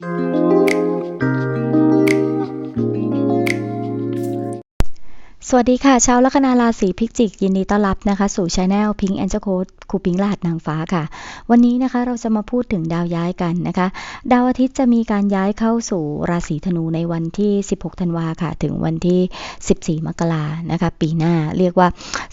Thank you. สวัสดีค่ะชาวลัคนาราศีพิจิก ยินดีต้อนรับนะคะ สู่ช anel Pink Angel Code ครูปิงรหัสนางฟ้าค่ะ วันนี้นะคะเราจะมาพูดถึงดาวย้ายกันนะคะ ดาวอาทิตย์จะมีการย้ายเข้าสู่ราศีธนูในวันที่ 16 ธันวาค่ะ ถึงวันที่ 14 มกรานะคะ ปีหน้าเรียกว่า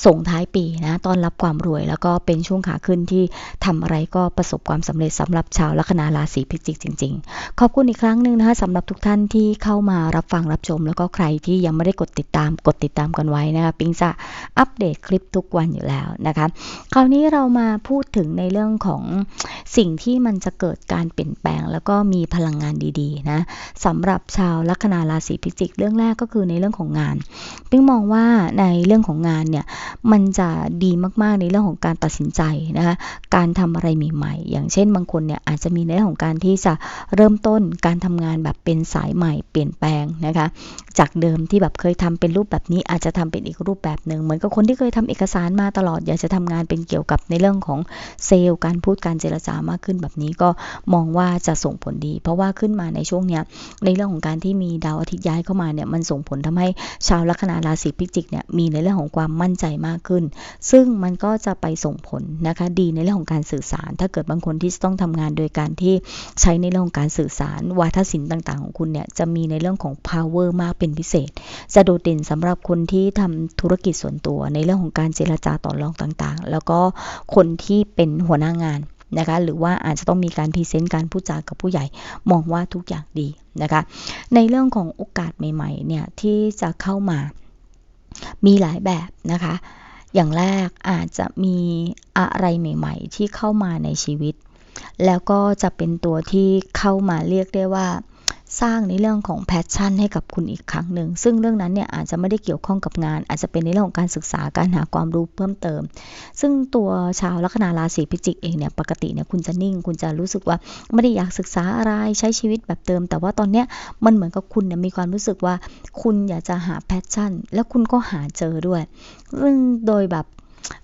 ส่งท้ายปีนะต้อนรับความรวย แล้วก็เป็นช่วงขาขึ้นที่ทำอะไรก็ประสบความสำเร็จสำหรับชาวลัคนาราศีพิจิกจริง ๆ ขอบคุณอีกครั้งหนึ่งนะคะสำหรับทุกท่านที่เข้ามารับฟังรับชม แล้วก็ใครที่ยังไม่ได้กดติดตามกดติดตามกันไว้นะคะปิงจะอัปเดตคลิปทุกวันอยู่แล้วนะคะคราวนี้เรามาพูดถึงในเรื่องของสิ่งที่มันจะเกิดการเปลี่ยนแปลง แล้วก็มีพลังงานดีๆนะสำหรับชาวลัคนาราศีพิจิก เรื่องแรกก็คือในเรื่องของงานปิงมองว่าในเรื่องของงานเนี่ยมันจะดีมากๆในเรื่องของการตัดสินใจนะคะการทำอะไรใหม่ๆอย่างเช่นบางคนเนี่ยอาจจะมีในเรื่องของการที่จะเริ่มต้นการทำงานแบบเป็นสายใหม่เปลี่ยนแปลงนะคะจากเดิมที่แบบเคยทำเป็นรูปแบบนี้อาจจะทำเป็นอีกรูปแบบหนึ่งเหมือนกับคนที่เคยทำเอกสารมาตลอด อยากจะทำงานเป็นเกี่ยวกับในเรื่องของเซลล์การพูดการเจรจามากขึ้นแบบนี้ก็มองว่าจะส่งผลดี เพราะว่าขึ้นมาในช่วงเนี้ยในเรื่องของการที่มีดาวอาทิตย์ย้ายเข้ามาเนี่ยมันส่งผลทำให้ชาวลัคนาราศีพิจิกเนี่ยมีในเรื่องของความมั่นใจมากขึ้น ซึ่งมันก็จะไปส่งผลนะคะดีในเรื่องของการสื่อสาร ถ้าเกิดบางคนที่ต้องทำงานโดยการที่ใช้ในเรื่องของการสื่อสารวาทศิลป์ต่าง ๆ ของคุณเนี่ยจะมีในเรื่องของ power มากเป็นพิเศษ จะโดดเด่นสำหรับคนที่ทำธุรกิจส่วนตัวในเรื่องของการเจรจาต่อรองต่างๆ แล้วก็คนที่เป็นหัวหน้างานนะคะหรือว่าอาจจะต้องมีการพรีเซนต์การพูดจากับผู้ใหญ่มองว่าทุกอย่างดีนะคะในเรื่องของโอกาสใหม่ๆเนี่ยที่จะเข้ามามีหลายแบบนะคะ อย่างแรกอาจจะมีอะไรใหม่ ๆ ที่เข้ามาในชีวิต แล้วก็จะเป็นตัวที่เข้ามาเรียกได้ว่า สร้างในเรื่องของแพชชั่นให้กับคุณอีกครั้งหนึ่ง ซึ่งเรื่องนั้นเนี่ยอาจจะไม่ได้เกี่ยวข้องกับงาน อาจจะเป็นในเรื่องของการศึกษาการหาความรู้เพิ่มเติม ซึ่งตัวชาวลัคนาราศีพิจิกเองเนี่ยปกติเนี่ยคุณจะนิ่ง คุณจะรู้สึกว่าไม่ได้อยากศึกษาอะไรใช้ชีวิตแบบเดิม แต่ว่าตอนเนี้ยมันเหมือนกับคุณเนี่ยมีความรู้สึกว่า คุณอยากจะหาแพชชั่น แล้วคุณก็หาเจอด้วยซึ่งโดยแบบ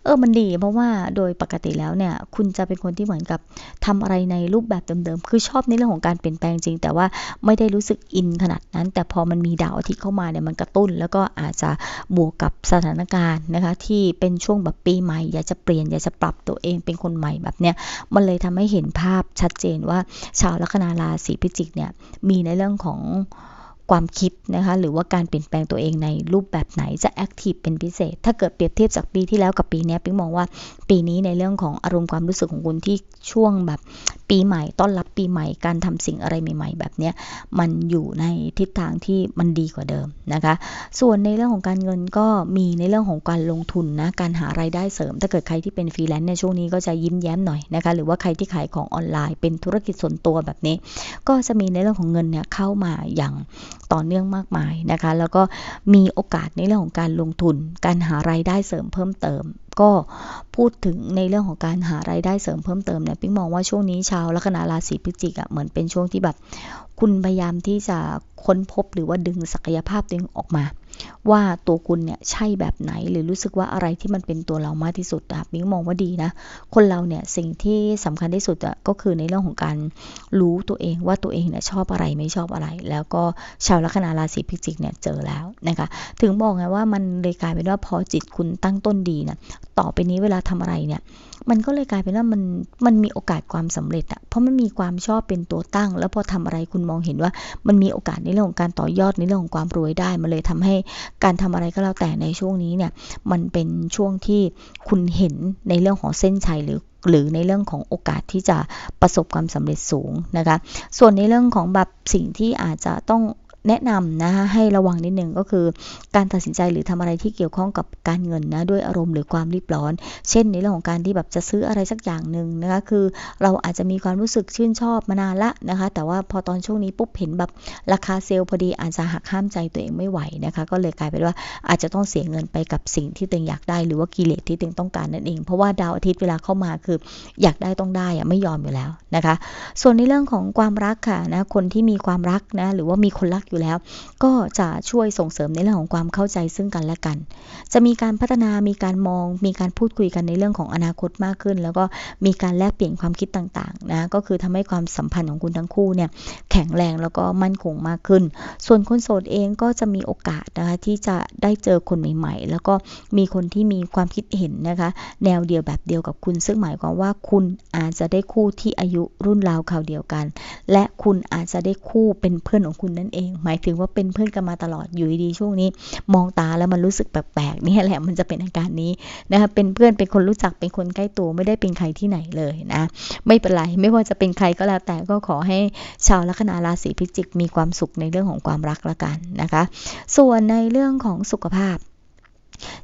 เออมันดี เพราะว่าโดยปกติแล้วเนี่ย คุณจะเป็นคนที่เหมือนกับทำอะไรในรูปแบบเดิมๆ คือชอบในเรื่องของการเปลี่ยนแปลงจริง แต่ว่าไม่ได้รู้สึกอินขนาดนั้น แต่พอมันมีดาวอาทิตย์เข้ามาเนี่ยมันกระตุ้น แล้วก็อาจจะบวกกับสถานการณ์นะคะ ที่เป็นช่วงแบบปีใหม่ อยากจะเปลี่ยนอยากจะปรับตัวเองเป็นคนใหม่แบบเนี้ยมันเลยทำให้เห็นภาพชัดเจนว่าชาวลัคนาราศีพิจิกเนี่ยมีในเรื่องของ ความคิดนะคะหรือว่าการเปลี่ยนแปลงตัวเองในรูปแบบไหนจะแอคทีฟเป็นพิเศษ ถ้าเกิดเปรียบเทียบจากปีที่แล้วกับปีนี้ปิ๊งมองว่าปีนี้ในเรื่องของอารมณ์ความรู้สึกของคุณที่ช่วงแบบ ปีใหม่ต้อนรับปีใหม่การทำสิ่งอะไรใหม่ ๆ แบบเนี้ยมันอยู่ในทิศทางที่มันดีกว่าเดิมนะคะ ส่วนในเรื่องของการเงินก็มีในเรื่องของการลงทุนนะการหาไรายได้เสริม ถ้าเกิดใครที่เป็นฟรีแลนซ์ในช่วงนี้ก็จะยิ้มแย้มหน่อยนะคะหรือว่าใครที่ขายของออนไลน์ เป็นธุรกิจส่วนตัวแบบนี้ ก็จะมีในเรื่องของเงินเนี่ยเข้ามาอย่างต่อเนื่องมากมายนะคะ แล้วก็มีโอกาสในเรื่องของการลงทุน การหารายได้เสริมเพิ่มเติม ก็พูดถึงในเรื่องของการหารายได้เสริมเพิ่มเติมเนี่ยปิ๊งมองว่าช่วงนี้ชาวลัคนาราศีพิจิกอะเหมือนเป็นช่วงที่แบบ คุณพยายามที่จะค้นพบหรือว่าดึงศักยภาพตัวเองออกมา ว่าตัวคุณเนี่ยใช่แบบไหน หรือรู้สึกว่าอะไรที่มันเป็นตัวเรามากที่สุดอะมิ้งมองว่าดีนะ คนเราเนี่ยสิ่งที่สำคัญที่สุดอะก็คือในเรื่องของการรู้ตัวเองว่าตัวเองเนี่ยชอบอะไรไม่ชอบอะไร แล้วก็ชาวลัคนาราศีพิจิกเนี่ยเจอแล้วนะคะถึงบอกไงว่ามันเลยกลายเป็นว่าพอจิตคุณตั้งต้นดีนะต่อไปนี้เวลาทำอะไรเนี่ยมันก็เลยกลายเป็นว่ามันมันมีโอกาสความสำเร็จอะเพราะมันมีความชอบเป็นตัวตั้ง แล้วพอทำอะไรคุณมองเห็นว่ามันมีโอกาสในเรื่องของการต่อยอดในเรื่องของความรวยได้ มันเลยทำให้การทำอะไรก็แล้วแต่ในช่วงนี้เนี่ยมันเป็นช่วงที่คุณเห็นในเรื่องของเส้นชัยหรือหรือในเรื่องของโอกาสที่จะประสบความสำเร็จสูงนะคะ ส่วนในเรื่องของแบบสิ่งที่อาจจะต้อง แนะนำนะคะให้ระวังนิดนึงก็คือ การตัดสินใจหรือทำอะไรที่เกี่ยวข้องกับการเงินนะด้วยอารมณ์หรือความรีบร้อน เช่นในเรื่องของการที่แบบจะซื้ออะไรสักอย่างหนึ่งนะคะคือเราอาจจะมีความรู้สึกชื่นชอบมานานละนะคะ แต่ว่าพอตอนช่วงนี้ปุ๊บเห็นแบบราคาเซลล์พอดีอาจจะหักห้ามใจตัวเองไม่ไหวนะคะ ก็เลยกลายเป็นว่าอาจจะต้องเสียเงินไปกับสิ่งที่ตัวเองอยากได้ หรือว่ากิเลสที่ตัวเองต้องการนั่นเอง เพราะว่าดาวอาทิตย์เวลาเข้ามาคืออยากได้ต้องได้อะไม่ยอมอยู่แล้วนะคะ ส่วนในเรื่องของความรักค่ะนะคนที่มีความรักนะหรือว่ามีคนรักอยู่แล้ว ก็จะช่วยส่งเสริมในเรื่องของความเข้าใจซึ่งกันและกัน จะมีการพัฒนามีการมอง มีการพูดคุยกันในเรื่องของอนาคตมากขึ้น แล้วก็มีการแลกเปลี่ยนความคิดต่างๆนะก็คือทำให้ความสัมพันธ์ของคุณทั้งคู่เนี่ยแข็งแรงแล้วก็มั่นคงมากขึ้น ส่วนคนโสดเองก็จะมีโอกาสนะคะที่จะได้เจอคนใหม่ๆ แล้วก็มีคนที่มีความคิดเห็นนะคะ แนวเดียวแบบเดียวกับคุณ ซึ่งหมายความว่าคุณอาจจะได้คู่ที่อายุรุ่นราวคราวเดียวกัน และคุณอาจจะได้คู่เป็นเพื่อนของคุณนั่นเองหมายถึงว่าเป็นเพื่อนกันมาตลอดอยู่ดีช่วงนี้ มองตาแล้วมันรู้สึกแปลกๆนี่แหละมันจะเป็นอาการนี้นะคะเป็นเพื่อนเป็นคนรู้จักเป็นคนใกล้ตัวไม่ได้เป็นใครที่ไหนเลยนะไม่เป็นไรไม่ว่าจะเป็นใครก็แล้วแต่ก็ขอให้ชาวลัคนาราศีพิจิกมีความสุขในเรื่องของความรักละกันนะคะ ส่วนในเรื่องของสุขภาพ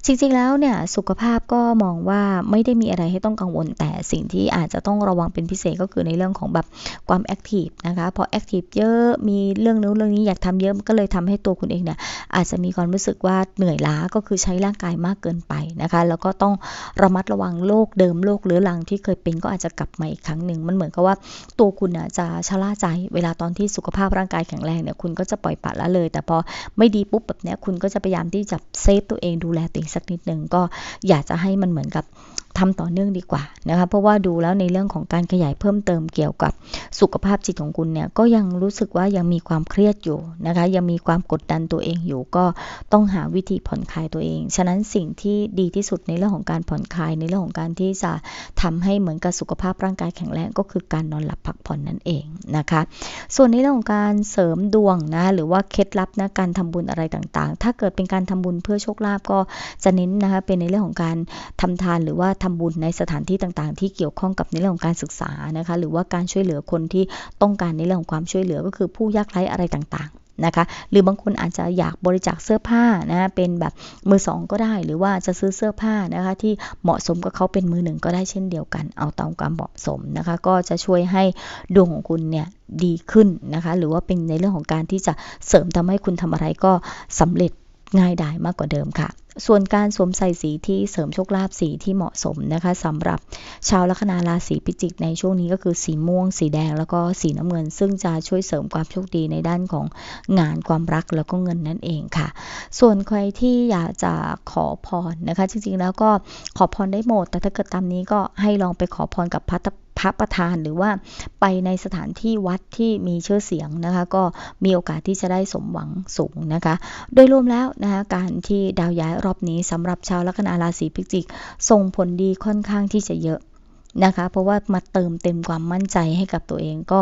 จริงๆแล้วเนี่ยสุขภาพก็มองว่าไม่ได้มีอะไรให้ต้องกังวล แต่สิ่งที่อาจจะต้องระวังเป็นพิเศษก็คือในเรื่องของแบบความแอคทีฟนะคะพอแอคทีฟเยอะมีเรื่องนู้นเรื่องนี้อยากทำเยอะก็เลยทำให้ตัวคุณเองเนี่ยอาจจะมีความรู้สึกว่าเหนื่อยล้าก็คือใช้ร่างกายมากเกินไปนะคะแล้วก็ต้องระมัดระวังโรคเดิมโรคเรื้อรังที่เคยเป็นก็อาจจะกลับมาอีกครั้งหนึ่งมันเหมือนกับว่าตัวคุณอะจะชะล่าใจเวลาตอนที่สุขภาพร่างกายแข็งแรงเนี่ยคุณก็จะปล่อยปละละเลย แต่พอไม่ดีปุ๊บแบบเนี้ยคุณก็จะพยายามที่จะเซฟตัวเองดูแลตัวเองสักนิดหนึ่งก็อยากจะให้มันเหมือนกับ ทำต่อเนื่องดีกว่านะคะ เพราะว่าดูแล้วในเรื่องของการขยายเพิ่มเติมเกี่ยวกับสุขภาพจิตของคุณเนี่ยก็ยังรู้สึกว่ายังมีความเครียดอยู่นะคะ ยังมีความกดดันตัวเองอยู่ ก็ต้องหาวิธีผ่อนคลายตัวเอง ฉะนั้นสิ่งที่ดีที่สุดในเรื่องของการผ่อนคลายในเรื่องของการที่จะทำให้เหมือนกับสุขภาพร่างกายแข็งแรงก็คือการนอนหลับพักผ่อนนั่นเองนะคะ ส่วนในเรื่องของการเสริมดวงนะหรือว่าเคล็ดลับนะการทำบุญอะไรต่างๆ ถ้าเกิดเป็นการทำบุญเพื่อโชคลาภก็จะเน้นนะคะเป็นในเรื่องของการทำทานหรือว่าททำบุญในสถานที่ต่างๆ ที่เกี่ยวข้องกับในเรื่องของการศึกษานะคะ หรือว่าการช่วยเหลือคนที่ต้องการในเรื่องของความช่วยเหลือก็คือผู้ยากไร้อะไรต่างๆนะคะ หรือบางคนอาจจะอยากบริจาคเสื้อผ้านะเป็นแบบมือสองก็ได้ หรือว่าจะซื้อเสื้อผ้านะคะ ที่เหมาะสมกับเขาเป็นมือหนึ่งก็ได้เช่นเดียวกัน เอาตามความเหมาะสมนะคะ ก็จะช่วยให้ดวงของคุณเนี่ยดีขึ้นนะคะ หรือว่าเป็นในเรื่องของการที่จะเสริมทำให้คุณทำอะไรก็สำเร็จ ง่ายดายมากกว่าเดิมค่ะ ส่วนการสวมใส่สีที่เสริมโชคลาภสีที่เหมาะสมนะคะสำหรับชาวลัคนาราศีพิจิกในช่วงนี้ก็คือสีม่วง สีแดงแล้วก็สีน้ำเงิน ซึ่งจะช่วยเสริมความโชคดีในด้านของงานความรักแล้วก็เงินนั่นเองค่ะ ส่วนใครที่อยากจะขอพรนะคะ จริงๆแล้วก็ขอพรได้หมด แต่ถ้าเกิดตามนี้ก็ให้ลองไปขอพรกับพระ พระประธานหรือว่าไปในสถานที่วัดที่มีชื่อเสียงนะคะ ก็มีโอกาสที่จะได้สมหวังสูงนะคะ โดยรวมแล้วนะคะการที่ดาวย้ายรอบนี้สำหรับชาวลัคนาราศีพิจิกส่งผลดีค่อนข้างที่จะเยอะนะคะเพราะว่ามาเติมเต็มความมั่นใจให้กับตัวเองก็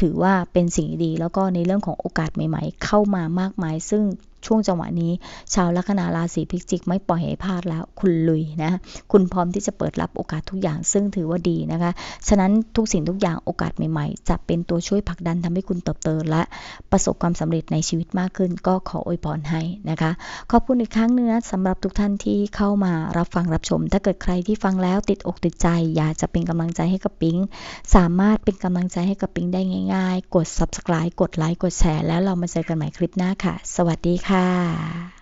ถือว่าเป็นสิ่งดี แล้วก็ในเรื่องของโอกาสใหม่ ๆ เข้ามามากมาย ซึ่ง ช่วงจังหวะนี้ ชาวลัคนาราศีพิจิก ไม่ปล่อยให้พลาดแล้ว คุณลุยนะ คุณพร้อมที่จะเปิดรับโอกาสทุกอย่าง ซึ่งถือว่าดีนะคะ ฉะนั้นทุกสิ่งทุกอย่างโอกาสใหม่ๆ จะเป็นตัวช่วยผลักดันทำให้คุณเติบโตและประสบความสำเร็จในชีวิตมากขึ้น ก็ขออวยพรให้นะคะ ขอบคุณอีกครั้งนึงนะสำหรับทุกท่านที่เข้ามารับฟังรับชม ถ้าเกิดใครที่ฟังแล้วติดอกติดใจ อยากจะเป็นกำลังใจให้กับปิงสามารถเป็นกำลังใจให้กับปิงได้ง่าย ๆ กด subscribe กดไลค์กดแชร์แล้วเรามาเจอกันใหม่คลิปหน้าค่ะ สวัสดีค่ะ